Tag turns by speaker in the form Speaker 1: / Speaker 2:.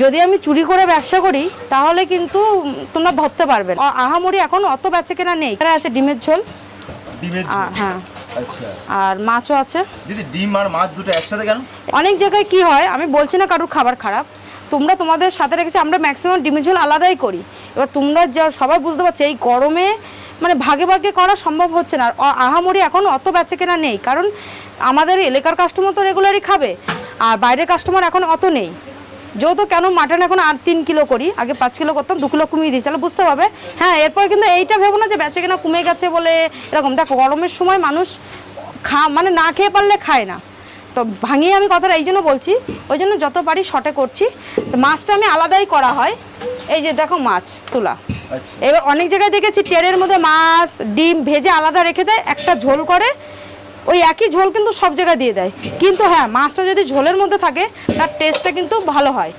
Speaker 1: যদি আমি চুরি করে ব্যবসা করি তাহলে কিন্তু তোমরা ধরতে পারবে আহামরি এখন অত বেচে কেনা নেই। এখানে আছে ডিমের ঝোল। হ্যাঁ।
Speaker 2: আচ্ছা।
Speaker 1: আর মাছও আছে।
Speaker 2: দিদি ডিম আর মাছ দুটো একসাথে কেন?
Speaker 1: অনেক জায়গায় কি হয় আমি বলছি না কারোর খাবার খারাপ। তোমরা তোমাদের সাথে রেখেছি আমরা ম্যাক্সিমাম ডিমের ঝোল আলাদাই করি। এবার তোমরা যা সবাই বুঝতে পারছ এই গরমে মানে ভাগে ভাগে করা সম্ভব হচ্ছে না। আর আহামরি এখন অত বেচে কেনা নেই। কারণ আমাদের এলাকার কাস্টমার তো রেগুলারই খাবে আর বাইরের কাস্টমার এখন অত নেই। যেহেতু কেন মাটন এখন আর তিন কিলো করি? আগে পাঁচ কিলো করতাম দু কিলো কমিয়ে দিই তাহলে বুঝতে পারবে হ্যাঁ এরপর কিন্তু এইটা ভেবো না যে বেচে কেনা কমে গেছে বলে এরকম। দেখো গরমের সময় মানুষ খা মানে না খেয়ে পারলে খায় না। তো ভাঙিয়ে আমি কথাটা এই জন্য বলছি ওই জন্য যত পারি শটে করছি। তো মাছটা আমি আলাদাই করা হয়। এই যে দেখো মাছ তোলা।
Speaker 2: আচ্ছা।
Speaker 1: এবার অনেক জায়গায় দেখেছি ট্রেনের মধ্যে মাছ ডিম ভেজে আলাদা রেখে দেয় একটা ঝোল করে ওই একই ঝোল কিন্তু সব জায়গায় দিয়ে দেয়। কিন্তু হ্যাঁ মাছটা যদি ঝোলের মধ্যে থাকে, তার টেস্টটা কিন্তু ভালো হয়।